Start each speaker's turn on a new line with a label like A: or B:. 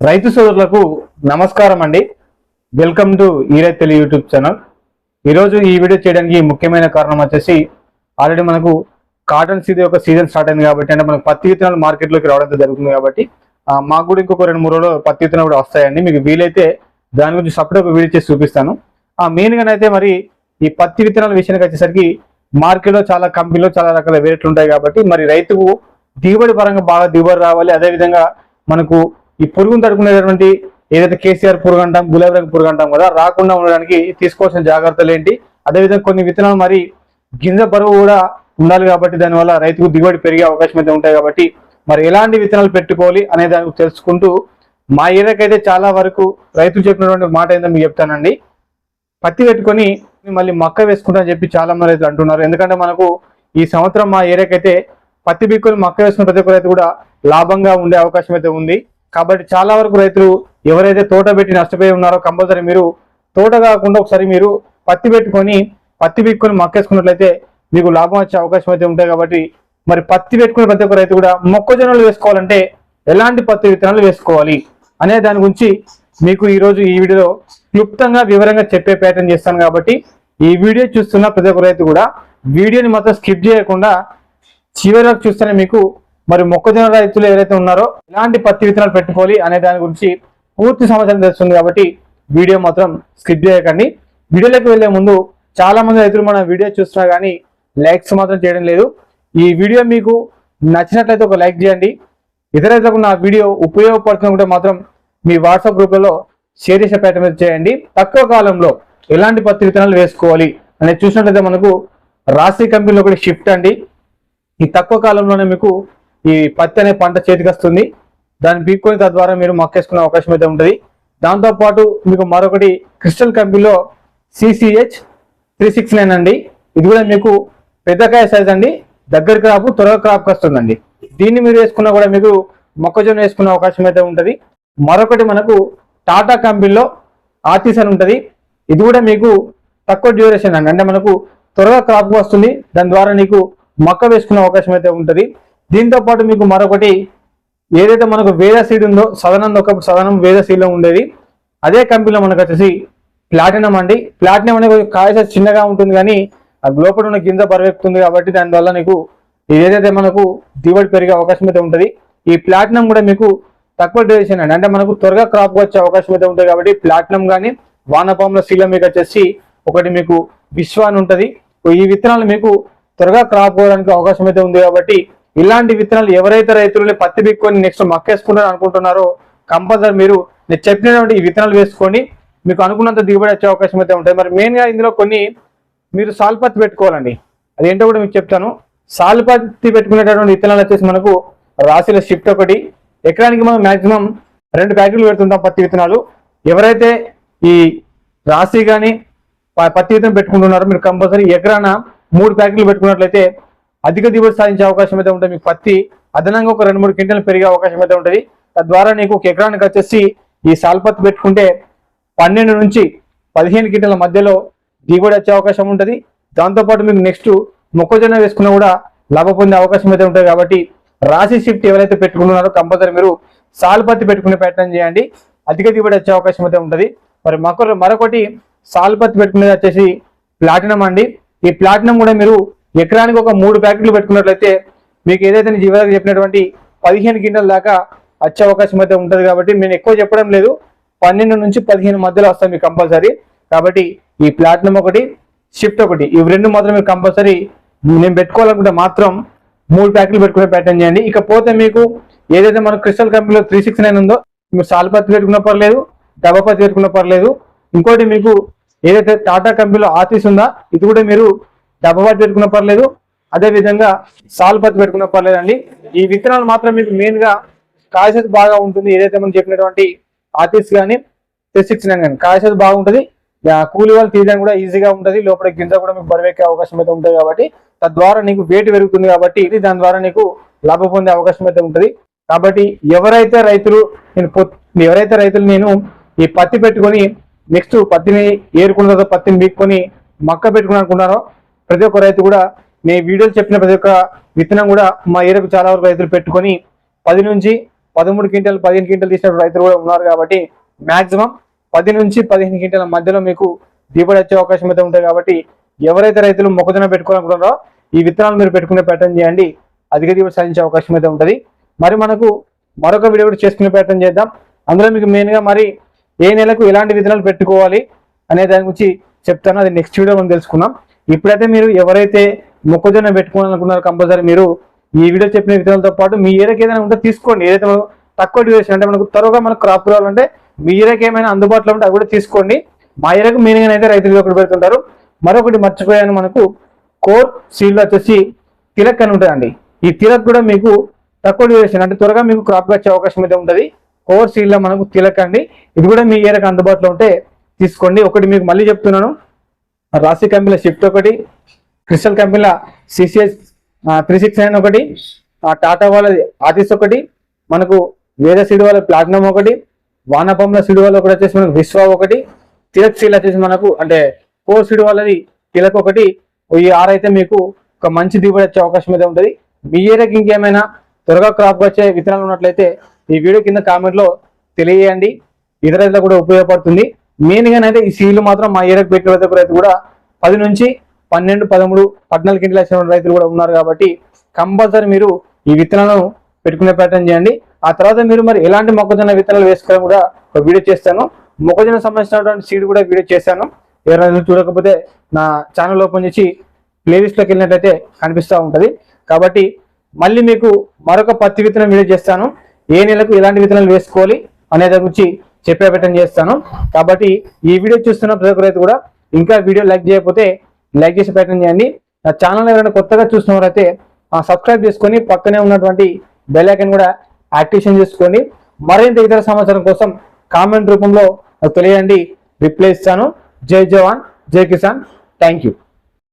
A: రైతు సోదరులకు నమస్కారం అండి. వెల్కమ్ టు ఈరై తెలుగు యూట్యూబ్ ఛానల్ ఈరోజు ఈ వీడియో చేయడానికి ముఖ్యమైన కారణం వచ్చేసి ఆల్రెడీ మనకు కాటన్ సీజన్ యొక్క సీజన్ స్టార్ట్ అయింది కాబట్టి అంటే మనకు పత్తి విత్తనాలు మార్కెట్లోకి రావడం జరుగుతుంది కాబట్టి మాకు కూడా ఇంకొక రెండు మూడు రోజులు పత్తి విత్తనాలు కూడా వస్తాయండి. మీకు వీలైతే దాని గురించి సపరేట్ ఒక వీడియో చేసి చూపిస్తాను. ఆ మెయిన్గా అయితే మరి ఈ పత్తి విత్తనాల విషయానికి వచ్చేసరికి మార్కెట్లో చాలా కంపెనీలో చాలా రకాల రేట్లు ఉంటాయి కాబట్టి మరి రైతుకు దిగుబడి పరంగా బాగా దిగుబడి రావాలి. అదేవిధంగా మనకు ఈ పురుగును తట్టుకునేటటువంటి ఏదైతే కేసీఆర్ పురుగు అంటాం గులాబీ రంగు పురుగు అంటాం కదా రాకుండా ఉండడానికి తీసుకోవాల్సిన జాగ్రత్తలు ఏంటి? అదేవిధంగా కొన్ని విత్తనాలు మరి గింజ బరువు కూడా ఉండాలి కాబట్టి దానివల్ల రైతుకు దిగుబడి పెరిగే అవకాశం అయితే ఉంటాయి కాబట్టి మరి ఎలాంటి విత్తనాలు పెట్టుకోవాలి అనే దానికి తెలుసుకుంటూ మా ఏరియాకైతే చాలా వరకు రైతులు చెప్పినటువంటి మాట ఏందో మీకు చెప్తానండి. పత్తి పెట్టుకొని మళ్ళీ మక్క వేసుకుంటా అని చెప్పి చాలా మంది రైతులు అంటున్నారు. ఎందుకంటే మనకు ఈ సంవత్సరం మా ఏరియాకైతే పత్తి బిక్కులు మక్క వేసుకున్న ప్రతి ఒక్క రైతు కూడా లాభంగా ఉండే అవకాశం అయితే ఉంది. కాబట్టి చాలా వరకు రైతులు ఎవరైతే తోట పెట్టి నష్టపోయి ఉన్నారో కంపల్సరీ మీరు తోట కాకుండా ఒకసారి మీరు పత్తి పెట్టుకొని పత్తి బిక్కుని మక్కేసుకున్నట్లయితే మీకు లాభం వచ్చే అవకాశం అయితే ఉంటాయి కాబట్టి మరి పత్తి పెట్టుకునే ప్రతి ఒక్క రైతు కూడా మొక్కజొన్నలు వేసుకోవాలంటే ఎలాంటి పత్తి విత్తనాలు వేసుకోవాలి అనే దాని గురించి మీకు ఈరోజు ఈ వీడియోలో క్లుప్తంగా వివరంగా చెప్పే ప్రయత్నం చేస్తాను కాబట్టి ఈ వీడియో చూస్తున్న ప్రతి ఒక్క రైతు కూడా వీడియోని మాత్రం స్కిప్ చేయకుండా చివరి వరకు చూస్తేనే మీకు మరి మొక్కజొన్న రైతులు ఎవరైతే ఉన్నారో ఎలాంటి పత్తి విత్తనాలు పెట్టుకోవాలి అనే దాని గురించి పూర్తి సమాచారం తెలుస్తుంది కాబట్టి వీడియో మాత్రం స్కిప్ చేయకండి. వీడియోలోకి వెళ్ళే ముందు చాలా మంది రైతులు మన వీడియో చూస్తున్నా కానీ లైక్స్ మాత్రం చేయడం లేదు. ఈ వీడియో మీకు నచ్చినట్లయితే ఒక లైక్ చేయండి. ఇతర రైతులకు నా వీడియో ఉపయోగపడుతుంటే మాత్రం మీ వాట్సాప్ గ్రూప్లలో షేర్ చేసే ప్రయత్నం చేయండి. తక్కువ కాలంలో ఎలాంటి పత్తి విత్తనాలు వేసుకోవాలి అనేది చూసినట్లయితే మనకు రాశి కంపెనీలో ఒకటి షిఫ్ట్ అండి. ఈ తక్కువ కాలంలోనే మీకు ఈ పత్తి అనే పంట చేతికి వస్తుంది దాన్ని పీక్కొని తద్వారా మీరు మొక్కేసుకునే అవకాశం అయితే ఉంటుంది. దాంతో పాటు మీకు మరొకటి క్రిస్టల్ కంపెనీలో సిసిహెచ్ త్రీ సిక్స్ నైన్ అండి. ఇది కూడా మీకు పెద్దకాయ సైజ్ అండి. దగ్గర క్రాప్ త్వరగా క్రాప్ వస్తుందండి. దీన్ని మీరు వేసుకున్నా కూడా మీకు మొక్కజొన్న వేసుకునే అవకాశం అయితే ఉంటుంది. మరొకటి మనకు టాటా కంపెనీలో ఆర్టిస్ అని ఉంటుంది. ఇది కూడా మీకు తక్కువ డ్యూరేషన్ అండి. అంటే మనకు త్వరగా క్రాప్ వస్తుంది. దాని ద్వారా నీకు మొక్క వేసుకునే అవకాశం అయితే ఉంటుంది. దీంతో పాటు మీకు మరొకటి ఏదైతే మనకు వేద సీడ్ ఉందో సదనం ఒకప్పుడు సదనం వేద సీడ్ ఉండేది అదే కంపెనీలో మనకు వచ్చేసి ప్లాటినం అండి. ప్లాటినం అనేది కాయ చిన్నగా ఉంటుంది కానీ అది లోపల ఉన్న గింజ బరువెక్కుతుంది కాబట్టి దానివల్ల నీకు ఏదైతే మనకు దిగుబడి పెరిగే అవకాశం అయితే ఉంటుంది. ఈ ప్లాటినం కూడా మీకు తక్కువ డ్యూరేషన్ అండి. అంటే మనకు త్వరగా క్రాప్ వచ్చే అవకాశం అయితే ఉంటుంది కాబట్టి ప్లాటినం కానీ వానపాముల శీలం మీకు వచ్చేసి ఒకటి మీకు విశ్వ అని ఉంటుంది. ఈ విత్తనాలు మీకు త్వరగా క్రాప్ పోవడానికి అవకాశం అయితే ఉంది కాబట్టి ఇలాంటి విత్తనాలు ఎవరైతే రైతులు పత్తి బిక్కొని నెక్స్ట్ మక్కేసుకుంటారు అనుకుంటున్నారో కంపల్సరీ మీరు నేను చెప్పినటువంటి ఈ విత్తనాలు వేసుకొని మీకు అనుకున్నంత దిగుబడి వచ్చే అవకాశం అయితే ఉంటుంది మరి మెయిన్గా ఇందులో కొన్ని మీరు సాల్ పత్తి పెట్టుకోవాలండి. అదేంటో కూడా మీకు చెప్తాను. సాల్ పత్తి పెట్టుకునేటటువంటి విత్తనాలు వచ్చేసి మనకు రాశిల షిఫ్ట్ ఒకటి. ఎకరానికి మనం మాక్సిమం రెండు ప్యాకెట్లు పెడుతుంటాం పత్తి విత్తనాలు. ఎవరైతే ఈ రాశి కానీ పత్తి విత్తనం పెట్టుకుంటున్నారో మీరు కంపల్సరీ ఎకరాన మూడు ప్యాకెట్లు పెట్టుకున్నట్లయితే అధిక దిగుబడి సాధించే అవకాశం అయితే ఉంటుంది. మీకు పత్తి అదనంగా ఒక రెండు మూడు క్వింటలు పెరిగే అవకాశం అయితే ఉంటుంది. తద్వారా నీకు ఒక ఎకరానికి వచ్చేసి ఈ సాల్పత్తి పెట్టుకుంటే పన్నెండు నుంచి పదిహేను క్వింటల మధ్యలో దిగుబడి వచ్చే అవకాశం ఉంటుంది. దాంతోపాటు మీకు నెక్స్ట్ మొక్కజొన్న వేసుకున్నా కూడా లాభ పొందే అవకాశం అయితే ఉంటుంది కాబట్టి రాశి షిఫ్ట్ ఎవరైతే పెట్టుకుంటున్నారో కంపల్సరీ మీరు సాల్పత్తి పెట్టుకునే ప్రయత్నం చేయండి. అధిక దిగుబడి వచ్చే అవకాశం అయితే ఉంటుంది. మరి మరొక మరొకటి సాల్పత్తి పెట్టుకునేది వచ్చేసి ప్లాటినం అండి. ఈ ప్లాటినం కూడా మీరు ఎకరానికి ఒక మూడు ప్యాకెట్లు పెట్టుకున్నట్లయితే మీకు ఏదైతే నేను చెప్పినటువంటి పదిహేను గింటల దాకా వచ్చే అవకాశం అయితే ఉంటుంది కాబట్టి నేను ఎక్కువ చెప్పడం లేదు. పన్నెండు నుంచి పదిహేను మధ్యలో వస్తాయి మీకు కంపల్సరీ. కాబట్టి ఈ ప్లాట్నం ఒకటి షిఫ్ట్ ఒకటి ఇవి రెండు మాత్రం మీరు కంపల్సరీ. నేను పెట్టుకోవాలనుకుంటే మాత్రం మూడు ప్యాకెట్లు పెట్టుకునే ప్యాటర్న్ చేయండి. ఇకపోతే మీకు ఏదైతే మన క్రిస్టల్ కంపెనీలో త్రీ సిక్స్ నైన్ ఉందో మీరు సాల్ పత్తి పెట్టుకున్నా పర్లేదు డబ్బా పత్తి పెట్టుకున్నా పర్లేదు. ఇంకోటి మీకు ఏదైతే టాటా కంపెనీలో ఆఫీస్ ఉందా ఇది కూడా మీరు డబ్బా పత్తి పర్లేదు అదే విధంగా సాల్ పత్తి పర్లేదండి. ఈ విత్తనాలు మాత్రం మీకు మెయిన్గా కాయసత్ బాగా ఉంటుంది. ఏదైతే మనం చెప్పినటువంటి ఆర్టిస్ట్ కానీ త్రీ కానీ కాయసత్ బాగుంటుంది. కూలి వాళ్ళు తీయడానికి కూడా ఈజీగా ఉంటుంది. లోపల గింజ కూడా మీకు బరువెక్కే అవకాశం అయితే ఉంటుంది కాబట్టి తద్వారా నీకు వేటు పెరుగుతుంది కాబట్టి ఇది దాని ద్వారా నీకు లాభం పొందే అవకాశం అయితే ఉంటుంది. కాబట్టి ఎవరైతే రైతులు నేను ఎవరైతే రైతులు నేను ఈ పత్తి పెట్టుకొని నెక్స్ట్ పత్తిని ఏరుకున్న తర్వాత పత్తిని బీక్కొని మక్క పెట్టుకుని అనుకున్నారో ప్రతి ఒక్క రైతు కూడా నేను వీడియోలు చెప్పిన ప్రతి ఒక్క విత్తనం కూడా మా ఏరియాకు చాలా వరకు రైతులు పెట్టుకొని పది నుంచి పదమూడు క్వింటల్ పదిహేను క్వింటల్ తీసిన రైతులు కూడా ఉన్నారు కాబట్టి మాక్సిమం పది నుంచి పదిహేను క్వింటల మధ్యలో మీకు దిగుబడి వచ్చే అవకాశం అయితే ఉంటుంది కాబట్టి ఎవరైతే రైతులు మొక్కజొన్న పెట్టుకోవాలనుకుంటారో ఈ విత్తనాలు మీరు పెట్టుకునే ప్రయత్నం చేయండి. అధిక దిగుబడి సాధించే అవకాశం అయితే ఉంటుంది. మరి మనకు మరొక వీడియో కూడా చేసుకునే ప్రయత్నం చేద్దాం. అందులో మీకు మెయిన్గా మరి ఏ నెలకు ఎలాంటి విత్తనాలు పెట్టుకోవాలి అనే దాని గురించి చెప్తాను. అది నెక్స్ట్ వీడియో మనం తెలుసుకుందాం. ఇప్పుడైతే మీరు ఎవరైతే మొక్కజొన్న పెట్టుకోవాలనుకున్నారో కంపల్సరీ మీరు ఈ వీడియో చెప్పిన విధానంతో పాటు మీ ఏరియాకి ఏదైనా ఉంటే తీసుకోండి. ఏదైతే తక్కువ డ్యూరేషన్ అంటే మనకు త్వరగా మనకు క్రాప్ రావాలంటే మీ ఏరియాకి ఏమైనా అందుబాటులో ఉంటే అవి కూడా తీసుకోండి. మా ఏరియాకు మీనింగ్ అయితే రైతులు ఒకటి పెడుతుంటారు. మరొకటి మర్చిపోయాను మనకు కోర్ సీల్ వచ్చేసి తిలక్ అని ఉంటుందండి ఈ తిలక్ కూడా మీకు తక్కువ డ్యూరేషన్ అంటే త్వరగా మీకు క్రాప్ వచ్చే అవకాశం అయితే ఉంటుంది. కోర్ సీల్లో మనకు తిలక్ అండి. ఇది కూడా మీ ఏరియాకి అందుబాటులో ఉంటే తీసుకోండి. ఒకటి మీకు మళ్ళీ చెప్తున్నాను. రాశి కంపెనీల షిఫ్ట్ ఒకటి క్రిస్టల్ కంపెనీల సిసిఎస్ త్రీ సిక్స్ నైన్ ఒకటి టాటా వాళ్ళది ఆర్టిస్ట్ ఒకటి మనకు వేద సీడ్ వాళ్ళ ప్లాటినం ఒకటి వానపంల సీడ్ వాళ్ళ ఒకటి వచ్చేసి మనకు విశ్వ ఒకటి తిలక్ సీల్ వచ్చేసి మనకు అంటే కోర్ సీడ్ వాళ్ళది తిలక్ ఒకటి. ఈ ఆరు అయితే మీకు ఒక మంచి దిగుబడి వచ్చే అవకాశం అయితే ఉంటుంది. మీ ఏరియాకి ఇంకేమైనా త్వరగా క్రాప్ వచ్చే విత్తనాలు ఉన్నట్లయితే ఈ వీడియో కింద కామెంట్లో తెలియజేయండి. ఇతర కూడా ఉపయోగపడుతుంది. మెయిన్ అయితే ఈ సీలు మాత్రం మా ఏరియాకు పెట్టిన ప్రతి ఒక్క రైతు కూడా పది నుంచి పన్నెండు పదమూడు పద్నాలుగు గింటల వచ్చిన రైతులు కూడా ఉన్నారు కాబట్టి కంపల్సరీ మీరు ఈ విత్తనాలను పెట్టుకునే ప్రయత్నం చేయండి. ఆ తర్వాత మీరు మరి ఎలాంటి మొక్కజొన్న విత్తనాలు వేసుకోవడం కూడా ఒక వీడియో చేస్తాను. మొక్కజొన్న సంబంధించినటువంటి సీడ్ కూడా వీడియో చేశాను. ఎవరైనా చూడకపోతే నా ఛానల్ ఓపెన్ చేసి ప్లేలిస్ట్లోకి వెళ్ళినట్లయితే కనిపిస్తూ ఉంటుంది. కాబట్టి మళ్ళీ మీకు మరొక పత్తి విత్తనం వీడియో చేస్తాను. ఏ నెలకు ఎలాంటి విత్తనాలు వేసుకోవాలి అనే దాని గురించి చెప్పే ప్రయత్నం చేస్తాను. కాబట్టి ఈ వీడియో చూస్తున్న ప్రతి ఒక్కరైతే కూడా ఇంకా వీడియో లైక్ చేయకపోతే లైక్ చేసి ప్రయత్నం చేయండి. నా ఛానల్ ఎవరైనా కొత్తగా చూస్తున్నవారైతే సబ్స్క్రైబ్ చేసుకొని పక్కనే ఉన్నటువంటి బెల్ ఐకాన్ కూడా యాక్టివేషన్ చేసుకోండి. మరింత ఇతర సమాచారం కోసం కామెంట్ రూపంలో నాకు తెలియండి. రిప్లై ఇస్తాను. జై జవాన్ జై కిసాన్. Thank you